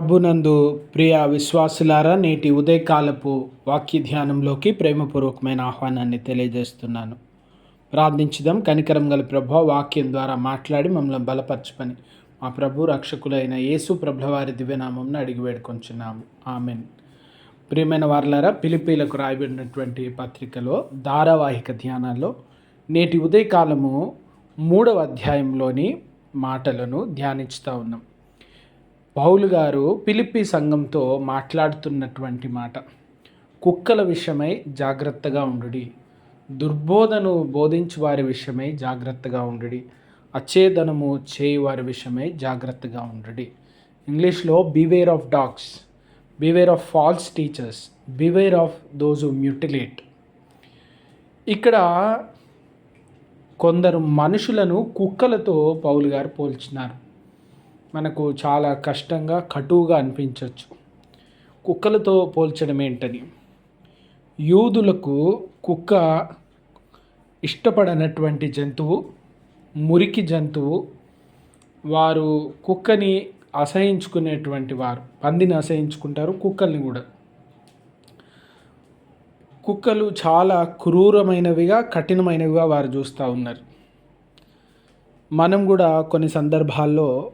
ప్రభునందు ప్రియ విశ్వాసులారా నేటి ఉదయకాలపు వాక్య ధ్యానంలోకి ప్రేమపూర్వకమైన ఆహ్వానాన్ని తెలియజేస్తున్నాను. ప్రార్థించుదాం. కనికరం గల ప్రభు వాక్యం ద్వారా మాట్లాడి మమ్మల్ని బలపరచమని మా ప్రభు రక్షకులైన యేసు ప్రభులవారి దివ్యనామంను అడిగి వేడుకొంచున్నాము. ఆమెన్. ప్రియమైన వారులారా పిలిపీలకు రాయబడినటువంటి పత్రికలో ధారావాహిక ధ్యానాల్లో నేటి ఉదయకాలము మూడవ అధ్యాయంలోని మాటలను ధ్యానిస్తూ ఉన్నాం. పౌలు గారు పిలిపి సంఘంతో మాట్లాడుతున్నటువంటి మాట కుక్కల విషయమై జాగ్రత్తగా ఉండుడి. దుర్బోధను బోధించు వారి విషయమై జాగ్రత్తగా ఉండుడి. అచ్చేదనము చేయి వారి విషయమై జాగ్రత్తగా ఉండుడి. ఇంగ్లీష్లో beware of dogs beware of false teachers beware of those mutilate ఇక్కడ కొందరు మనుషులను కుక్కలతో పౌలు గారు పోల్చినారు. మనకు చాలా కష్టంగా కటువుగా అనిపించవచ్చు కుక్కలతో పోల్చడం ఏంటని? యూదులకు కుక్క ఇష్టపడనటువంటి జంతువు మురికి జంతువు వారు కుక్కని అసహించుకునేటువంటి వారు పందిని అసహించుకుంటారు కుక్కల్ని కూడా. కుక్కలు చాలా క్రూరమైనవిగా కఠినమైనవిగా వారు చూస్తూ ఉన్నారు. మనం కూడా కొన్ని సందర్భాల్లో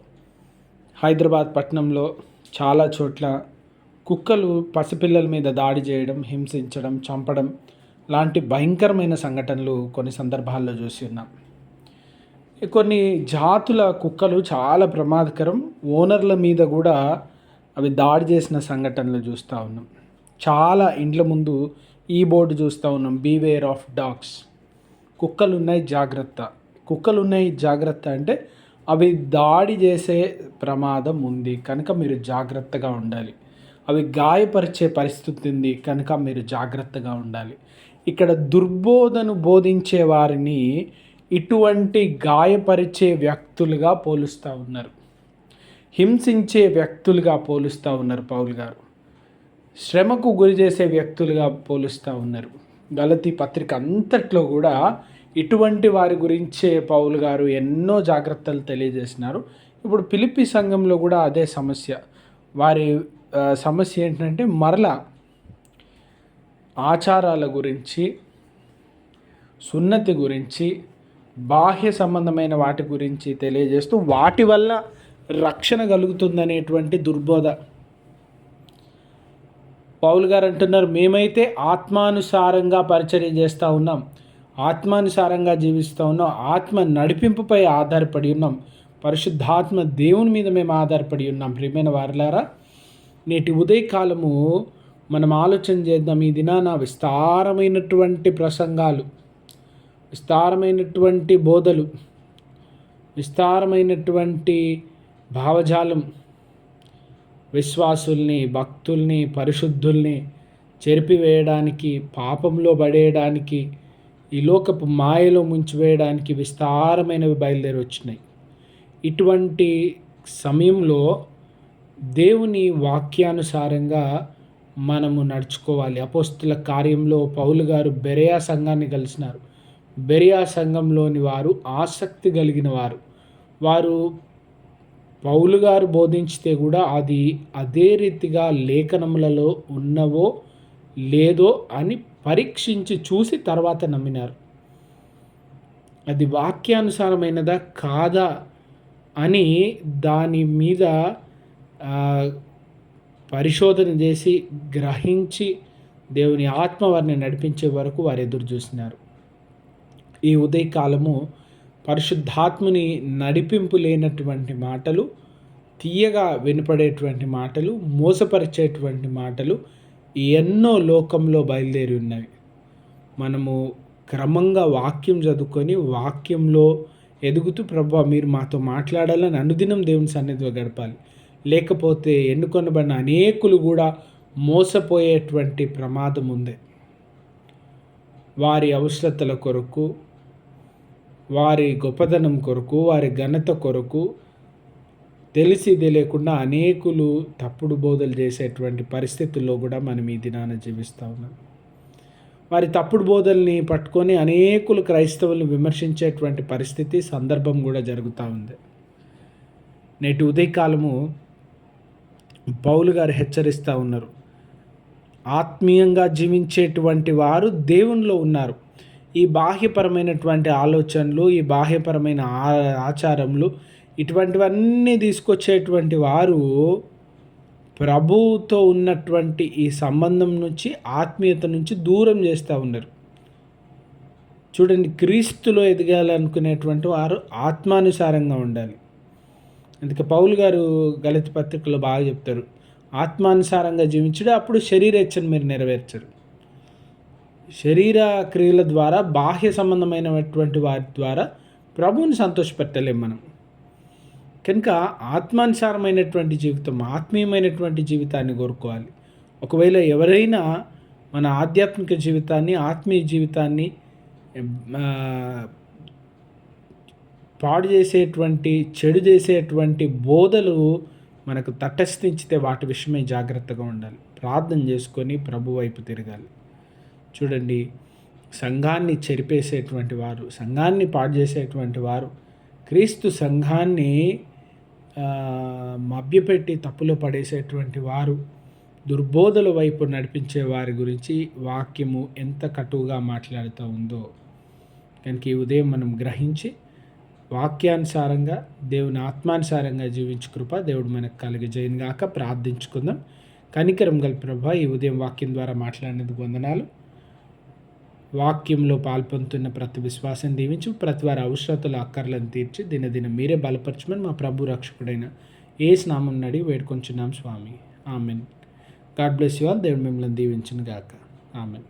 హైదరాబాద్ పట్టణంలో చాలా చోట్ల కుక్కలు పసిపిల్లల మీద దాడి చేయడం హింసించడం చంపడం లాంటి భయంకరమైన సంఘటనలు కొన్ని సందర్భాల్లో చూసి ఉన్నాం. కొన్ని జాతుల కుక్కలు చాలా ప్రమాదకరం. ఓనర్ల మీద కూడా అవి దాడి చేసిన సంఘటనలు చూస్తూ ఉన్నాం. చాలా ఇండ్ల ముందు ఈ బోర్డు చూస్తూ ఉన్నాం. బీవేర్ ఆఫ్ డాగ్స్ కుక్కలు ఉన్నాయి జాగ్రత్త. కుక్కలు ఉన్నాయి జాగ్రత్త అంటే అవి దాడి చేసే ప్రమాదం ఉంది. కనుక మీరు జాగ్రత్తగా ఉండాలి. అవి గాయపరిచే పరిస్థితి ఉంది. కనుక మీరు జాగ్రత్తగా ఉండాలి. ఇక్కడ దుర్బోధను బోధించే వారిని ఇటువంటి గాయపరిచే వ్యక్తులుగా పోలుస్తూ ఉన్నారు. హింసించే వ్యక్తులుగా పోలుస్తూ ఉన్నారు పౌల్ గారు. శ్రమకు గురి చేసే వ్యక్తులుగా పోలుస్తూ ఉన్నారు. గలతీ పత్రిక అంతట్లో కూడా ఇటువంటి వారి గురించే పౌలు గారు ఎన్నో జాగ్రత్తలు తెలియజేసినారు. ఇప్పుడు పిలిపి సంఘంలో కూడా అదే సమస్య. వారి సమస్య ఏంటంటే మరల ఆచారాల గురించి సున్నతి గురించి బాహ్య సంబంధమైన వాటి గురించి తెలియజేస్తూ వాటి వల్ల రక్షణ కలుగుతుందనేటువంటి దుర్బోధ. పౌలు గారు అంటున్నారు మేమైతే ఆత్మానుసారంగా పరిచర్య చేస్తూ ఉన్నాం. ఆత్మానుసారంగా జీవిస్తూ ఉన్నాం. ఆత్మ నడిపింపుపై ఆధారపడి ఉన్నాం. పరిశుద్ధాత్మ దేవుని మీద మేము ఆధారపడి ఉన్నాం. ప్రియమైన వారలారా నేటి ఉదయకాలము మనం ఆలోచన చేద్దాం. ఈ దినాన విస్తారమైనటువంటి ప్రసంగాలు విస్తారమైనటువంటి బోధలు విస్తారమైనటువంటి భావజాలం విశ్వాసుల్ని భక్తుల్ని పరిశుద్ధుల్ని చెరిపివేయడానికి పాపంలో పడేయడానికి ఈ లోకపు మాయలో ముంచివేయడానికి విస్తారమైనవి బయలుదేరి వచ్చినాయి. ఇటువంటి సమయంలో దేవుని వాక్యానుసారంగా మనము నడుచుకోవాలి. అపోస్తుల కార్యంలో పౌలు గారు బెరియా సంఘాన్ని కలిసినారు. బెరియా సంఘంలోని వారు ఆసక్తి కలిగిన వారు. వారు పౌలు గారు బోధించితే కూడా అది అదే రీతిగా లేఖనములలో ఉన్నవో లేదో అని పరీక్షించి చూసి తర్వాత నమ్మినారు. అది వాక్యానుసారమైనదా కాదా అని దాని మీద పరిశోధన చేసి గ్రహించి దేవుని ఆత్మ వారిని నడిపించే వరకు వారు ఎదురు చూసినారు. ఈ ఉదయకాలము పరిశుద్ధాత్మని నడిపింపు లేనటువంటి మాటలు తీయగా వినపడేటువంటి మాటలు మోసపరిచేటువంటి మాటలు ఎన్నో లోకంలో బయలుదేరి ఉన్నవి. మనము క్రమంగా వాక్యం చదువుకొని వాక్యంలో ఎదుగుతూ ప్రభా మీరు మాతో మాట్లాడాలని అనుదినం దేవుని సన్నిధిలో గడపాలి. లేకపోతే ఎన్నుకొనబడిన అనేకులు కూడా మోసపోయేటువంటి ప్రమాదం ఉంది. వారి అవసరతల కొరకు వారి గొప్పదనం కొరకు వారి ఘనత కొరకు తెలిసి తెలియకుండా అనేకులు తప్పుడు బోధలు చేసేటువంటి పరిస్థితుల్లో కూడా మనం ఈ దినాన జీవిస్తూ ఉన్నాం. వారి తప్పుడు బోధల్ని పట్టుకొని అనేకులు క్రైస్తవులను విమర్శించేటువంటి పరిస్థితి సందర్భం కూడా జరుగుతూ ఉంది. నేటి ఉదయకాలము పౌలు గారు హెచ్చరిస్తూ ఉన్నారు. ఆత్మీయంగా జీవించేటువంటి వారు దేవునిలో ఉన్నారు. ఈ బాహ్యపరమైనటువంటి ఆలోచనలు ఈ బాహ్యపరమైన ఆచారములు ఇటువంటివన్నీ తీసుకొచ్చేటువంటి వారు ప్రభువుతో ఉన్నటువంటి ఈ సంబంధం నుంచి ఆత్మీయత నుంచి దూరం చేస్తూ ఉన్నారు. చూడండి క్రీస్తులో ఎదగాలనుకునేటువంటి వారు ఆత్మానుసారంగా ఉండాలి. అందుకే పౌలు గారు గలిత పత్రికలో బాగా చెప్తారు ఆత్మానుసారంగా జీవించడం అప్పుడు శరీరేచ్ఛను మీరు నెరవేర్చరు. శరీర క్రియల ద్వారా బాహ్య సంబంధమైనటువంటి వారి ద్వారా ప్రభువుని సంతోషపెట్టలేం మనం. కనుక ఆత్మానుసారమైనటువంటి జీవితం ఆత్మీయమైనటువంటి జీవితాన్ని కోరుకోవాలి. ఒకవేళ ఎవరైనా మన ఆధ్యాత్మిక జీవితాన్ని ఆత్మీయ జీవితాన్ని పాడు చేసేటువంటి చెడు చేసేటువంటి బోధలు మనకు తటస్థించితే వాటి విషయమై జాగ్రత్తగా ఉండాలి. ప్రార్థన చేసుకొని ప్రభు వైపు తిరగాలి. చూడండి సంఘాన్ని చెరిపేసేటువంటి వారు సంఘాన్ని పాడు చేసేటువంటి వారు క్రీస్తు సంఘాన్ని మభ్యపెట్టి తప్పులో పడేసేటువంటి వారు దుర్బోధల వైపు నడిపించే వారి గురించి వాక్యము ఎంత కటువుగా మాట్లాడుతూ ఉందో కనుక ఈ ఉదయం మనం గ్రహించి వాక్యానుసారంగా దేవుని ఆత్మానుసారంగా జీవించు కృప దేవుడు మనకు కలిగి గాక ప్రార్థించుకుందాం. కనికరం గల ప్రభ ఈ ఉదయం వాక్యం ద్వారా మాట్లాడినందుకు వందనాలు. వాక్యంలో పాల్పొందుతున్న ప్రతి విశ్వాసం దీవించి ప్రతి వారి అవసరతలు అక్కర్లను తీర్చి. దినదిన మీరే బలపరచమని మా ప్రభు రక్షకుడైన ఏ స్నామం నడి వేడుకొంచున్నాం స్వామి. Amen. God bless you all. దేవుడు మిమ్మల్ని దీవించిన గాక ఆమెన్.